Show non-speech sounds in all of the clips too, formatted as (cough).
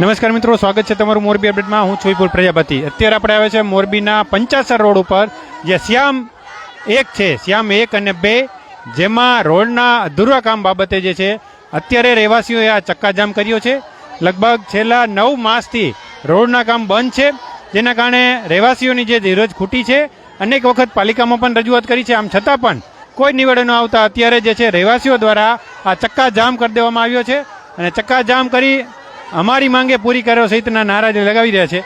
નમસ્કાર મિત્રો, સ્વાગત છે તમારું મોરબી અપડેટમાં. હું છુઈપુર પ્રજાપતિ. અત્યારે આપણે આવે છે મોરબીના પંચાસર રોડ ઉપર, જે શ્યામ એક છે, શ્યામ એક અને બે, જેમાં રોડના અધૂરા કામ બાબતે જે છે, અત્યારે રહેવાસીઓએ આ ચક્કાજામ કર્યો છે. લગભગ છેલ્લા નવ માસથી રોડના કામ બંધ છે. જેના કારણે રહેવાસીઓની જે ધીરજ ખૂટી છે, અનેક વખત પાલિકામાં પણ રજૂઆત કરી છે. આમ છતાં પણ કોઈ નિવેડનો આવતા અત્યારે જે છે, રહેવાસીઓ દ્વારા આ ચક્કાજામ કરી દેવામાં આવ્યો છે. અને ચક્કાજામ કરી અમારી માંગે પૂરી કરો સહિતના નારા જે લગાવી રહ્યા છે.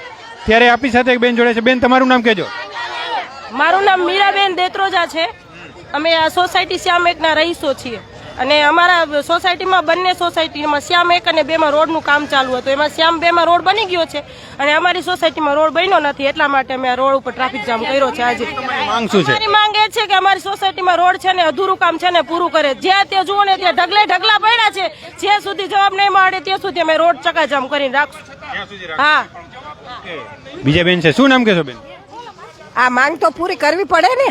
ત્યારે આપણી સાથે એક બેન જોડે છે. બેન, તમારું નામ કહેજો. મારું નામ મીરાબેન દેત્રોજા છે. અમે આ સોસાયટી શ્યામ એકના રહીશો છીએ. અને અમારા સોસાયટીમાં બંને સોસાયટીમાં શ્યામ એક અને બેમાં રોડનું કામ ચાલુ હતું. એમાં શ્યામ બેમાં રોડ બની ગયો છે અને અમારી સોસાયટીમાં રોડ બન્યો નથી એટલા માટે અમે આ રોડ ઉપર ટ્રાફિક જામ કર્યો છે આજે. માંગ શું અમારી માંગ એ છે કે અમારી સોસાયટીમાં રોડ છે ને અધૂરું કામ છે ને પૂરું કરે. જ્યાં ત્યાં જુઓ ને ત્યાં ઢગલે ઢગલા પડ્યા છે. જ્યાં સુધી જવાબ નહીં મળે ત્યાં સુધી અમે રોડ ચકાજામ કરીને રાખશું. હા. બીજા બેન છે શું નામ કહેશો બેન? આ માંગ તો પૂરી કરવી પડે ને.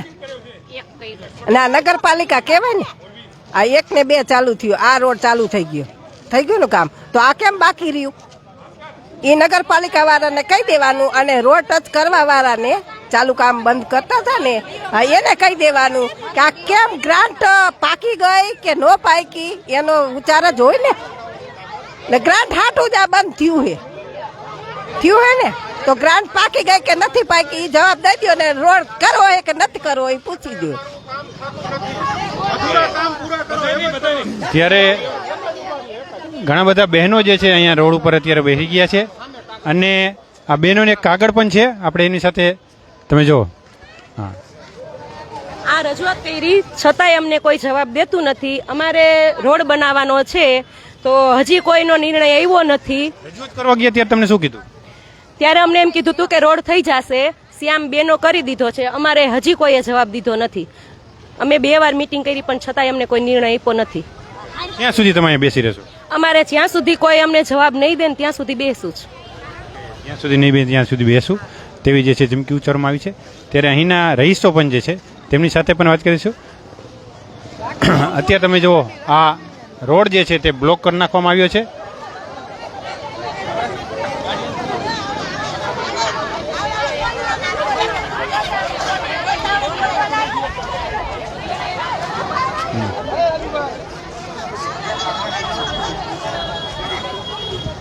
ના નગરપાલિકા કહેવાય ને. આ એક ને બે ચાલુ થયું. આ રોડ ચાલુ થઈ ગયો. થઈ ગયું ને કામ? તો આ કેમ બાકી રહ્યું? એ નગરપાલિકા વાળાને કહી દેવાનું અને રોડ ટચ કરવા વાળાને ચાલુ કામ બંધ કરતા હતા ને એને કહી દેવાનું કે આ કેમ ગ્રાન્ટ પાકી ગઈ કે નો પાકી? એનો વિચાર જ હોય ને ગ્રાન્ટ હાટું જ આ બંધ થયું હે. થયું હે ને? તો ગ્રાન્ટ પાકી ગઈ કે નથી પાકી? એ જવાબ દઈ દો ને રોડ કરવો હોય કે નથી કરવો એ પૂછી દો ત્યારે ઘણા બધા બહેનો જે છે અહીંયા રોડ ઉપર અત્યારે બેસી ગયા છે. અને આ બહેનોને એક કાગળ પણ છે. આપણે એની સાથે તમે જુઓ. હા. આ રજૂઆત કરી છતાંય અમને કોઈ જવાબ દેતું નથી. અમારે રોડ બનાવવાનો છે તો હજી કોઈનો નિર્ણય આવ્યો નથી. રજૂઆત કરવા ગયા ત્યારે તમને શું કીધું? ત્યારે અમને એમ કીધું હતું કે રોડ થઈ જશે. શ્યામ બેનો કરી દીધો છે. અમારે હજી કોઈએ જવાબ દીધો નથી. અમે બે વાર મિટિંગ કરી પણ છતાંય અમને કોઈ નિર્ણય આપ્યો નથી. ક્યાં સુધી તમે બેસી રહેશો? અમારે જ્યાં સુધી કોઈ અમને જવાબ નહીં દે ત્યાં સુધી બેસું જ. જ્યાં સુધી નહીં બે ત્યાં સુધી બેસું. તેવી જે છે ચીમકી ઉચ્ચારવામાં આવી છે. ત્યારે અહીંના રહીશો પણ જે છે તેમની સાથે પણ વાત કરીશું. (clears throat) અત્યારે તમે જુઓ આ રોડ જે છે તે બ્લોક કરી નાખવામાં આવ્યો છે.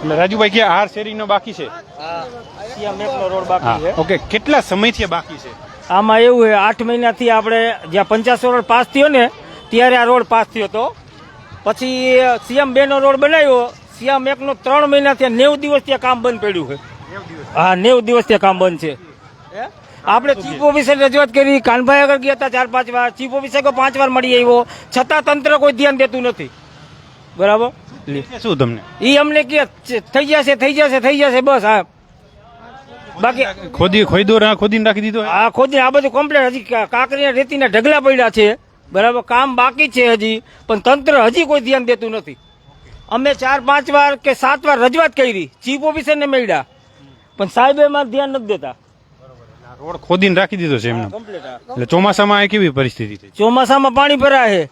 એટલે રાજુભાઈ કે આર શેરીનો બાકી છે? હા ઓકે કેટલા સમયથી આ બાકી છે? આમાં એવું છે આઠ મહિનાથી આપણે જ્યાં પંચાસો રોડ પાસ થયો ને ત્યારે આ રોડ પાસ થયો હતો પછી સીએમ બે નો રોડ બનાવ્યો સીએમ એક નો ત્રણ મહિના ત્યાં નેવ દિવસ ત્યાં કામ બંધ પડ્યું છે. હા નેવ દિવસ ત્યાં કામ બંધ છે. આપણે ચીફ ઓફિસર રજૂઆત કરી કાનભાઈ આગળ ગયા હતા ચાર પાંચ વાર ચીફ ઓફિસર પાંચ વાર મળી આવ્યો. છતાં તંત્ર કોઈ ધ્યાન દેતું નથી. બરાબર? શું તમને? એ અમને કે થઈ જશે થઈ જશે થઈ જશે બસ હા. બાકી ખોદી ખોદો ખોદીને રાખી દીધો આ ખોદી આ બધું કમ્પ્લેટ હજી કાંકરીના રેતીના ઢગલા પડ્યા છે. બરાબર કામ બાકી છે હજી પણ તંત્ર હજી કોઈ ધ્યાન દેતું નથી. અમે ચાર પાંચ વાર કે સાત વાર રજૂઆત કરી ચીફ ઓફિસરને મળ્યા. પણ સાહેબ એમાં ધ્યાન નથી દેતા. રોડ ખોદીને રાખી દીધો છે એમને. એટલે ચોમાસામાં આ કેવી પરિસ્થિતિ ચોમાસામાં પાણી ભરાય છે.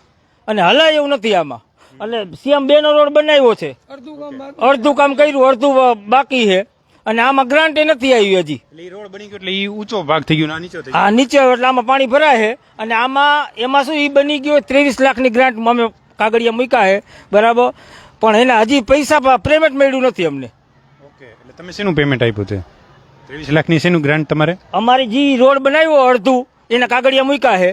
અને હલાય એવું નથી આમાં. અને સીએમ બેનો રોડ બનાવ્યો છે. અડધું કામ કર્યું અડધું બાકી છે. અને આમાં ગ્રાન્ટ એ નથી આવી હજી. રોડ બની ગયો એટલે ઈ ઊંચો ભાગ થઈ ગયો નીચો હા નીચે એટલે આમાં પાણી ભરાય છે. અને આમાં એમાં શું એ બની ગયો ત્રેવીસ લાખની ગ્રાન્ટ અમે કાગળિયા મૂક્યા છે. બરાબર? પણ એના હજી પૈસા પેમેન્ટ મળ્યું નથી અમને. ઓકે એટલે તમે શેનું પેમેન્ટ આપ્યું છે ત્રેવીસ લાખની શેનું ગ્રાન્ટ તમારે? અમારી જે રોડ બનાવ્યો અડધું એના કાગળિયા મૂક્યા છે.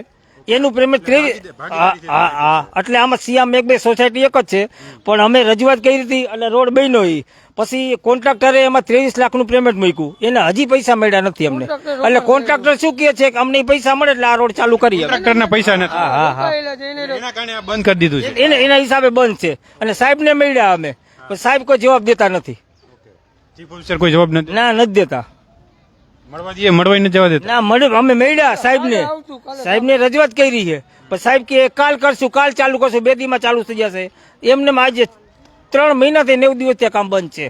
એનું પેમેન્ટ ત્રેવીસ હા હા હા. એટલે આમાં સીએમ એક બે સોસાયટી એક જ છે. પણ અમે રજૂઆત કરી હતી એટલે રોડ બન્યો એ પછી કોન્ટ્રાક્ટરે એમાં ત્રેવીસ લાખનું પેમેન્ટ મૂક્યું. એને હજી પૈસા મળ્યા નથી અમને. એટલે કોન્ટ્રાક્ટર શું કહે છે કે અમને પૈસા મળે એટલે આ રોડ ચાલુ કરીએ કોન્ટ્રાક્ટરના પૈસા નથી. હા હા હા. એના કારણે બંધ કરી દીધું છે. એને એના હિસાબે બંધ છે. અને સાહેબને મળ્યા અમે. પણ સાહેબ કોઈ જવાબ દેતા નથી. કોઈ જવાબ નથી? ના નથી દેતા. મળવા મળવાય નથી જવા દેતા. ના મળે અમે મળ્યા સાહેબને. સાહેબને રજૂઆત કરી છે. પણ સાહેબ કે કાલ કરશું કાલ ચાલુ કરશું બે દીમાં ચાલુ થઈ જશે. એમને આજે ત્રણ મહિનાથી નેવું દિવસ ત્યાં કામ બંધ છે.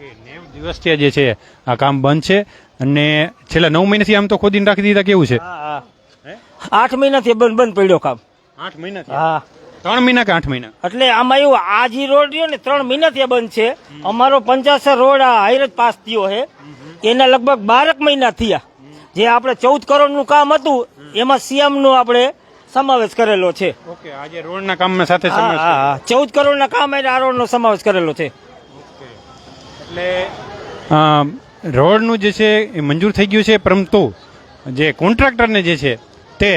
નેવ જે છે આ કામ બંધ છે. અને છેલ્લા નવ મહિનાથી આમ તો ખોદીને રાખી દીધા કેવું છે? હા હા. આઠ મહિનાથી બંધ બંધ પડ્યો કામ. આઠ મહિનાથી? હા. ત્રણ મહિના કે આઠ મહિના? એટલે આમાં એવું આ જે રોડ રહ્યો ને ત્રણ મહિના ત્યાં બંધ છે. અમારો પંચાસર રોડ આ હાઈરજ પાસ થયો છે. એના લગભગ બારક મહિના થયા. જે આપણે ચૌદ કરોડનું કામ હતું એમાં સીએમનું આપણે સમાવેશ કરેલો છે. ઓકે આજે રોડના કામ સાથે. ચૌદ કરોડના કામ એટલે આ રોડનો સમાવેશ કરેલો છે. એટલે રોડનું જે છે એ મંજૂર થઈ ગયું છે પરંતુ જે કોન્ટ્રાક્ટરને જે છે તે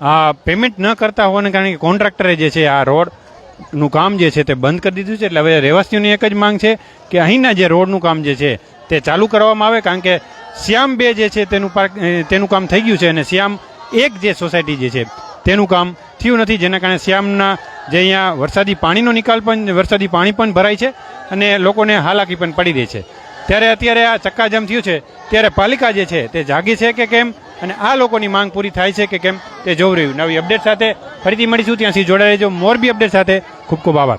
આ પેમેન્ટ ન કરતા હોવાને કારણે કોન્ટ્રાક્ટરે જે છે આ રોડનું કામ જે છે તે બંધ કરી દીધું છે. એટલે હવે રહેવાસીઓની એક જ માંગ છે કે અહીંના જે રોડનું કામ જે છે તે ચાલુ કરવામાં આવે, કારણ કે શ્યામ બે જે છે તેનું પાર્ક તેનું કામ થઈ ગયું છે અને શ્યામ એક જે સોસાયટી જે છે તેનું કામ થયું નથી, જેના કારણે શ્યામના જે અહીંયા વરસાદી પાણીનો નિકાલ પણ, વરસાદી પાણી પણ ભરાય છે અને લોકોને હાલાકી પણ પડી રહી છે. ત્યારે અત્યારે આ ચક્કાજામ થયું છે. ત્યારે પાલિકા જે છે તે જાગી છે કે કેમ? અને આ લોકોની માંગ પૂરી થાય છે કે કેમ તે જોવું રહ્યું. નવી અપડેટ સાથે ફરીથી મળીશું. ત્યાંથી જોડાઈ રહેજો. મોરબી અપડેટ સાથે ખૂબ ખૂબ આભાર.